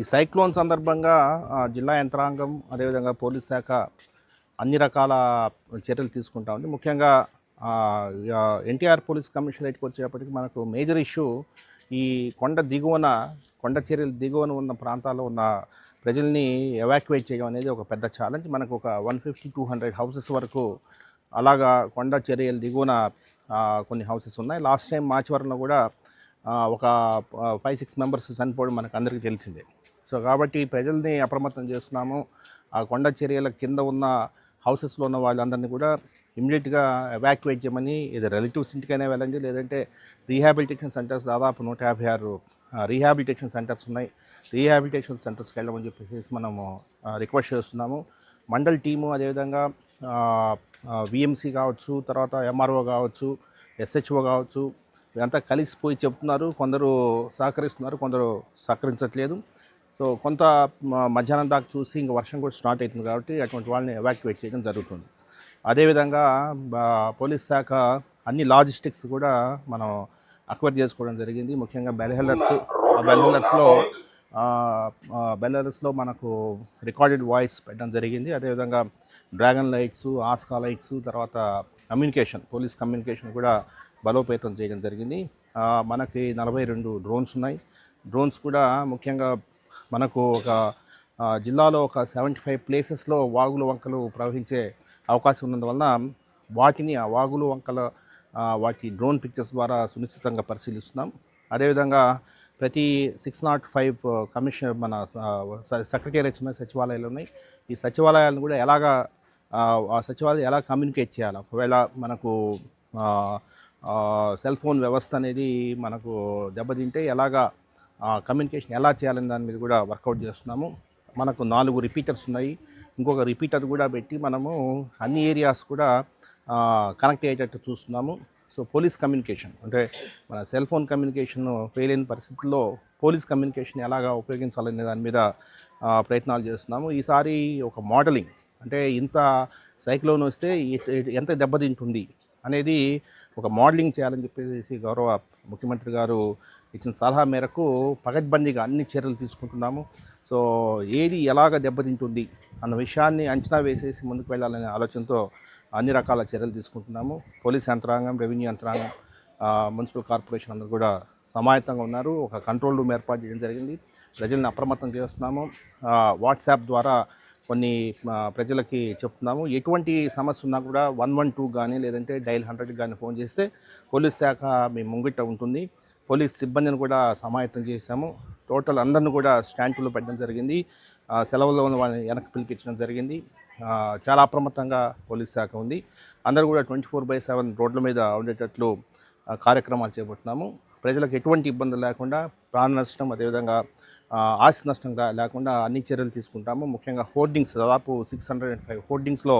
ఈ సైక్లోన్ సందర్భంగా జిల్లా యంత్రాంగం అదేవిధంగా పోలీస్ శాఖ అన్ని రకాల చర్యలు తీసుకుంటా ఉంది. ముఖ్యంగా ఎన్టీఆర్ పోలీస్ కమిషనరేట్కి వచ్చేటప్పటికి మనకు మేజర్ ఇష్యూ ఈ కొండ దిగువన కొండ చర్యలు దిగువన ఉన్న ప్రాంతాల్లో ఉన్న ప్రజల్ని ఎవాక్యువేట్ చేయడం అనేది ఒక పెద్ద ఛాలెంజ్ మనకు ఒక one fifty two hundred houses వరకు అలాగా కొండ చర్యలు దిగువన కొన్ని హౌసెస్ ఉన్నాయి. లాస్ట్ టైం మార్చి వరంలో కూడా ఒక ఫైవ్ సిక్స్ మెంబర్స్ చనిపోవడం మనకు అందరికీ తెలిసిందే. సో కాబట్టి ప్రజల్ని అప్రమత్తం చేస్తున్నాము. ఆ కొండ చర్యల కింద ఉన్న హౌసెస్లో ఉన్న వాళ్ళందరినీ కూడా ఇమ్మీడియట్గా ఎవాక్యువేట్ చేయమని ఇది రిలేటివ్స్ ఇంటికైనా వెళ్ళండి లేదంటే రీహాబిలిటేషన్ సెంటర్స్ దాదాపు నూట యాభై ఆరు రీహాబిలిటేషన్ సెంటర్స్ ఉన్నాయి. రీహాబిలిటేషన్ సెంటర్స్కి వెళ్ళమని చెప్పేసి మనము రిక్వెస్ట్ చేస్తున్నాము. మండల్ టీము అదేవిధంగా విఎంసీ కావచ్చు తర్వాత ఎంఆర్ఓ కావచ్చు ఎస్హెచ్ఓ కావచ్చు ఇదంతా కలిసిపోయి చెప్తున్నారు కొందరు సహకరిస్తున్నారు కొందరు సహకరించట్లేదు. సో కొంత మధ్యాహ్నం దాకా చూసి ఇంక వర్షం కూడా స్టార్ట్ అవుతుంది కాబట్టి అటువంటి వాళ్ళని ఎవాక్యువేట్ చేయడం జరుగుతుంది. అదేవిధంగా పోలీస్ శాఖ అన్ని లాజిస్టిక్స్ కూడా మనం అక్వైర్ చేసుకోవడం జరిగింది. ముఖ్యంగా బెల్హెల్లర్స్ బెల్హెల్లర్స్లో బెల్హెల్లర్స్లో మనకు రికార్డెడ్ వాయిస్ పెట్టడం జరిగింది. అదేవిధంగా డ్రాగన్ లైట్స్ ఆస్కా లైట్స్ తర్వాత కమ్యూనికేషన్ పోలీస్ కమ్యూనికేషన్ కూడా బలోపేతం చేయడం జరిగింది. మనకి నలభై రెండు డ్రోన్స్ ఉన్నాయి. డ్రోన్స్ కూడా ముఖ్యంగా మనకు ఒక జిల్లాలో ఒక సెవెంటీ ఫైవ్ ప్లేసెస్లో వాగులు వంకలు ప్రవహించే అవకాశం ఉన్నందువలన వాటిని ఆ వాగులు వంకల వాటి డ్రోన్ పిక్చర్స్ ద్వారా సునిశ్చితంగా పరిశీలిస్తున్నాం. అదేవిధంగా ప్రతి సిక్స్ నాట్ ఫైవ్ కమిషన్ మన సెక్రటేరియట్స్ ఉన్నాయి సచివాలయాలు ఉన్నాయి. ఈ సచివాలయాలను కూడా ఎలాగా ఆ, సచివాలయం ఎలా కమ్యూనికేట్ చేయాలి? ఒకవేళ మనకు సెల్ ఫోన్ వ్యవస్థ అనేది మనకు దెబ్బతింటే ఎలాగా కమ్యూనికేషన్ ఎలా చేయాలని దాని మీద కూడా వర్కౌట్ చేస్తున్నాము. మనకు నాలుగు రిపీటర్స్ ఉన్నాయి. ఇంకొక రిపీటర్ కూడా పెట్టి మనము అన్ని ఏరియాస్ కూడా కనెక్ట్ అయ్యేటట్టు చూస్తున్నాము. సో పోలీస్ కమ్యూనికేషన్ అంటే మన సెల్ ఫోన్ కమ్యూనికేషన్ ఫెయిల్ అయిన పరిస్థితుల్లో పోలీస్ కమ్యూనికేషన్ ఎలాగా ఉపయోగించాలనే దాని మీద ప్రయత్నాలు చేస్తున్నాము. ఈసారి ఒక మోడలింగ్ అంటే ఇంత సైక్లోన్ వస్తే ఎంత దెబ్బతింటుంది? అనేది ఒక మోడలింగ్ చేయాలని చెప్పేసి గౌరవ ముఖ్యమంత్రి గారు ఇచ్చిన సలహా మేరకు పగడ్బందీగా అన్ని చర్యలు తీసుకుంటున్నాము. సో ఏది ఎలాగ దెబ్బతింటుంది అన్న విషయాన్ని అంచనా వేసేసి ముందుకు వెళ్ళాలనే ఆలోచనతో అన్ని రకాల చర్యలు తీసుకుంటున్నాము. పోలీస్ యంత్రాంగం రెవెన్యూ యంత్రాంగం మున్సిపల్ కార్పొరేషన్ అందరూ కూడా సమాయత్తంగా ఉన్నారు. ఒక కంట్రోల్ రూమ్ ఏర్పాటు చేయడం జరిగింది. ప్రజల్ని అప్రమత్తం చేస్తున్నాము. వాట్సాప్ ద్వారా కొన్ని ప్రజలకి చెప్తున్నాము. ఎటువంటి సమస్య ఉన్నా కూడా వన్ వన్ టూ కానీ లేదంటే డైల్ హండ్రెడ్ కానీ ఫోన్ చేస్తే పోలీస్ శాఖ మీ ముంగిట ఉంటుంది. పోలీస్ సిబ్బందిని కూడా సమాయత్తం చేశాము. టోటల్ అందరిని కూడా స్టాంపులో పెట్టడం జరిగింది. సెలవుల్లో ఉన్న వాళ్ళని వెనక్కి పిలిపించడం జరిగింది. చాలా అప్రమత్తంగా పోలీస్ శాఖ ఉంది. అందరూ కూడా ట్వంటీ ఫోర్ బై సెవెన్ రోడ్ల మీద ఉండేటట్లు కార్యక్రమాలు చేపడుతున్నాము ప్రజలకు ఎటువంటి ఇబ్బందులు లేకుండా ప్రాణ నష్టం అదేవిధంగా ఆస్తి నష్టం లేకుండా అన్ని చర్యలు తీసుకుంటాము. ముఖ్యంగా హోర్డింగ్స్ దాదాపు సిక్స్ హండ్రెడ్ అండ్ ఫైవ్ హోర్డింగ్స్లో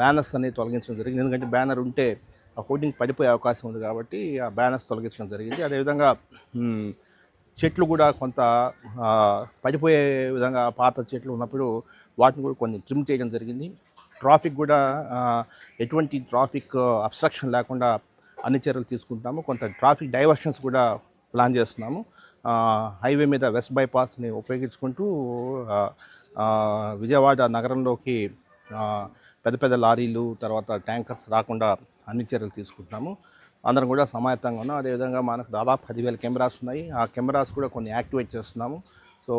బ్యానర్స్ అనేది తొలగించడం జరిగింది. ఎందుకంటే బ్యానర్ ఉంటే ఆ హోర్డింగ్ పడిపోయే అవకాశం ఉంది కాబట్టి ఆ బ్యానర్స్ తొలగించడం జరిగింది. అదేవిధంగా చెట్లు కూడా కొంత పడిపోయే విధంగా పాత చెట్లు ఉన్నప్పుడు వాటిని కూడా కొన్ని ట్రిమ్ చేయడం జరిగింది. ట్రాఫిక్ కూడా ఎటువంటి ట్రాఫిక్ అబ్స్ట్రక్షన్ లేకుండా అన్ని చర్యలు తీసుకుంటాము. కొంత ట్రాఫిక్ డైవర్షన్స్ కూడా ప్లాన్ చేస్తున్నాము. హైవే మీద వెస్ట్ బైపాస్ని ఉపయోగించుకుంటూ విజయవాడ నగరంలోకి పెద్ద పెద్ద లారీలు తర్వాత ట్యాంకర్స్ రాకుండా అన్ని చర్యలు తీసుకుంటున్నాము. అందరం కూడా సమాయత్తంగా ఉన్నాం. అదేవిధంగా మనకు దాదాపు పదివేల కెమెరాస్ ఉన్నాయి. ఆ కెమెరాస్ కూడా కొన్ని యాక్టివేట్ చేస్తున్నాము. So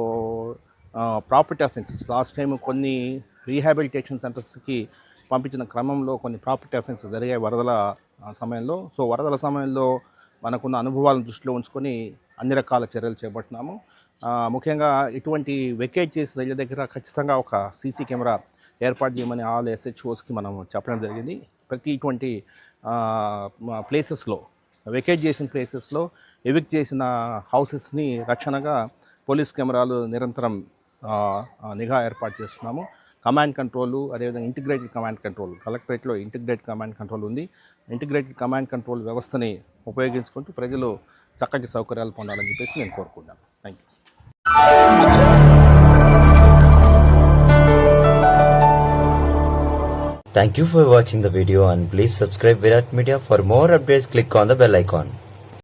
property offences last time కొన్ని రీహాబిలిటేషన్ సెంటర్స్కి పంపించిన క్రమంలో కొన్ని ప్రాపర్టీ అఫెన్సెస్ జరిగాయి వరదల సమయంలో. సో వరదల సమయంలో మనకున్న అనుభవాలను దృష్టిలో ఉంచుకొని అన్ని రకాల చర్యలు చేపట్టినాము. ముఖ్యంగా ఇటువంటి వెకేట్ చేసిన ఇళ్ళ దగ్గర ఖచ్చితంగా ఒక సీసీ కెమెరా ఏర్పాటు చేయమని ఆల్ ఎస్హెచ్ఓస్కి మనం చెప్పడం జరిగింది. ప్రతి ఇటువంటి ప్లేసెస్లో వెకేట్ చేసిన ప్లేసెస్లో ఎవిక్ట్ చేసిన హౌసెస్ని రక్షణగా పోలీస్ కెమెరాలు నిరంతరం నిఘా ఏర్పాటు చేస్తున్నాము. కమాండ్ కంట్రోల్ అదేవిధంగా ఇంటిగ్రేటెడ్ కమాండ్ కంట్రోల్ కలెక్టరేట్లో ఇంటిగ్రేటెడ్ కమాండ్ కంట్రోల్ ఉంది. ఇంటిగ్రేటెడ్ కమాండ్ కంట్రోల్ వ్యవస్థని ఉపయోగించుకుంటూ ప్రజలు చక్కటి సౌకర్యాలు పొందాలని చెప్పేసి నేను కోరుకుంటాను thank you Thank you for watching the video and please subscribe Virat Media for more updates click on the bell icon.